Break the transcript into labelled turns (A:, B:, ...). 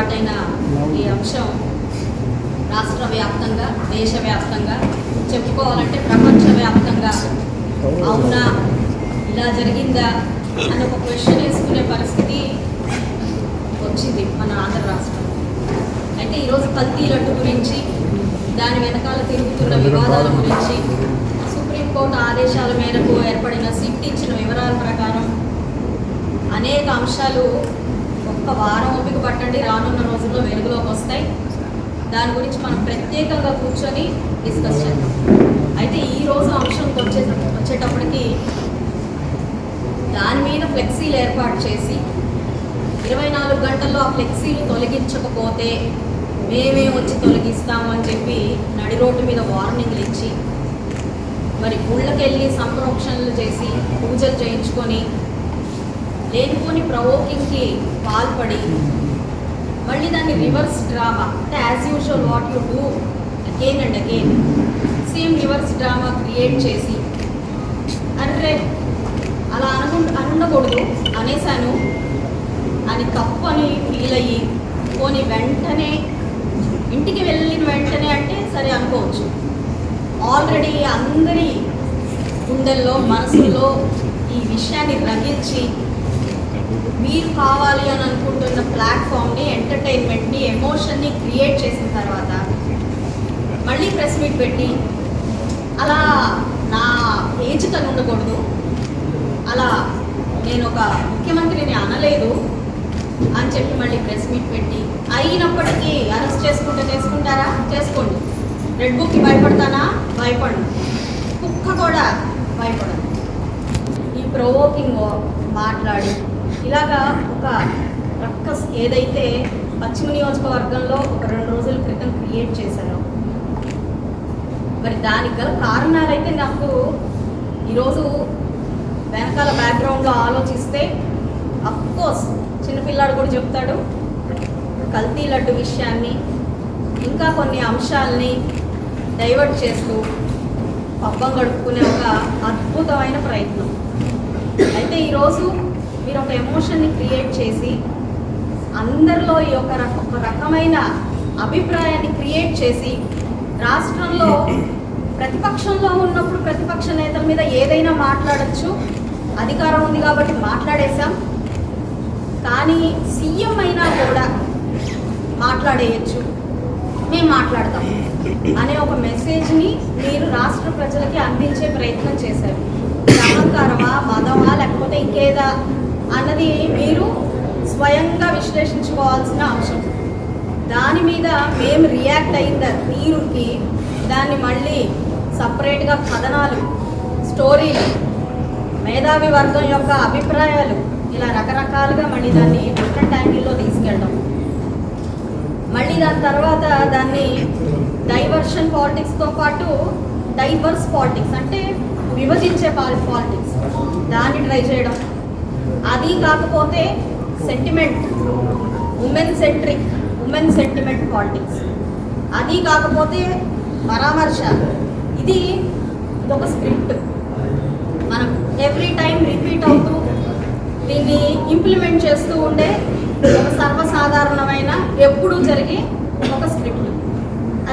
A: Start అయిన ఈ అంశం రాష్ట్ర వ్యాప్తంగా దేశవ్యాప్తంగా చెప్పుకోవాలంటే ప్రపంచవ్యాప్తంగా అవునా? ఇలా జరిగిందా? అని ఒక క్వశ్చన్ వేసుకునే పరిస్థితి వచ్చింది మన ఆంధ్ర రాష్ట్రం. అయితే ఈరోజు కల్తీ లడ్డు గురించి దాని వెనకాల తిరుగుతున్న వివాదాల గురించి సుప్రీంకోర్టు ఆదేశాల మేరకు ఏర్పడిన సిట్ ఇచ్చిన వివరాల ప్రకారం అనేక అంశాలు వారం ఓపిక పట్టండి రానున్న రోజుల్లో వెలుగులోకి వస్తాయి. దాని గురించి మనం ప్రత్యేకంగా కూర్చొని డిస్కస్ చేద్దాం. అయితే ఈ రోజు అంశంకి వచ్చే వచ్చేటప్పటికి దాని మీద ఫ్లెక్సీలు ఏర్పాటు చేసి ఇరవై నాలుగు గంటల్లో ఆ ఫ్లెక్సీలు తొలగించకపోతే మేమే వచ్చి తొలగిస్తాము అని చెప్పి నడి రోడ్డు మీద వార్నింగ్లు ఇచ్చి మరి గుళ్ళకెళ్ళి సంప్రోక్షణలు చేసి పూజలు చేయించుకొని లేనిపోని ప్రవోకింగ్కి పాల్పడి మళ్ళీ దాన్ని రివర్స్ డ్రామా అంటే as usual what you do again and again same reverse drama create చేసి అర్రే అలా అను అనుండకూడదు అనేసాను. అని తప్పు అని ఫీల్ అయ్యి పోని వెంటనే ఇంటికి వెళ్ళిన వెంటనే అంటే సరే అనుకోవచ్చు. ఆల్రెడీ అందరి గుండెల్లో మనసులో ఈ విషయాన్ని రగిల్చి మీరు కావాలి అని అనుకుంటున్న ప్లాట్ఫామ్ని ఎంటర్టైన్మెంట్ని ఎమోషన్ని క్రియేట్ చేసిన తర్వాత మళ్ళీ ప్రెస్ మీట్ పెట్టి అలా నా ఏజ్ తను ఉండకూడదు. అలా నేను ఒక ముఖ్యమంత్రిని అనలేదు అని చెప్పి మళ్ళీ ప్రెస్ మీట్ పెట్టి అయినప్పటికీ అరెస్ట్ చేసుకుంటే చేసుకుంటారా? చేసుకోండి. రెడ్ బుక్కి భయపడతానా? భయపడు కుక్క కూడా భయపడదు. ఈ ప్రొవోకింగ్ మాట్లాడి ఇలాగా ఒక రక్కస్ ఏదైతే పశ్చిమ నియోజకవర్గంలో ఒక రెండు రోజుల క్రితం క్రియేట్ చేశారో మరి దానికి గల కారణాలైతే నాకు ఈరోజు వెనకాల బ్యాక్గ్రౌండ్లో ఆలోచిస్తే అఫ్కోర్స్ చిన్నపిల్లాడు కూడా చెప్తాడు కల్తీ లడ్డు విషయాన్ని ఇంకా కొన్ని అంశాలని డైవర్ట్ చేస్తూ పబ్బం గడుపుకునే ఒక అద్భుతమైన ప్రయత్నం. అయితే ఈరోజు మీరు ఒక ఎమోషన్ని క్రియేట్ చేసి అందరిలో ఈ ఒక ఒక రకమైన అభిప్రాయాన్ని క్రియేట్ చేసి రాష్ట్రంలో ప్రతిపక్షంలో ఉన్నప్పుడు ప్రతిపక్ష నేతల మీద ఏదైనా మాట్లాడచ్చు. అధికారం ఉంది కాబట్టి మాట్లాడేశాం. కానీ సీఎం అయినా కూడా మాట్లాడేయచ్చు. మేము మాట్లాడతాం అనే ఒక మెసేజ్ని మీరు రాష్ట్ర ప్రజలకి అందించే ప్రయత్నం చేశారు. అహంకారమా మదమా లేకపోతే ఇంకేదా అన్నది మీరు స్వయంగా విశ్లేషించుకోవాల్సిన అంశం. దాని మీద మేము రియాక్ట్ అయిన తీరుకి దాన్ని మళ్ళీ సపరేట్గా కథనాలు స్టోరీలు మేధావి వర్గం యొక్క అభిప్రాయాలు ఇలా రకరకాలుగా మళ్ళీ దాన్ని డిఫరెంట్ యాంగిల్లో తీసుకెళ్ళడం. మళ్ళీ దాని తర్వాత దాన్ని డైవర్షన్ పాలిటిక్స్తో పాటు డైవర్స్ పాలిటిక్స్ అంటే విభజించే పాలిటిక్స్ దాన్ని ట్రై చేయడం. అది కాకపోతే sentiment women centric women sentiment politics అది కాకపోతే పరామర్శ. ఇది ఒక స్క్రిప్ట్ మనం ఎవ్రీ టైం రిపీట్ అవుతూ దీన్ని ఇంప్లిమెంట్ చేస్తూ ఉండే ఒక సర్వసాధారణమైన ఎప్పుడూ జరిగే ఒక స్క్రిప్ట్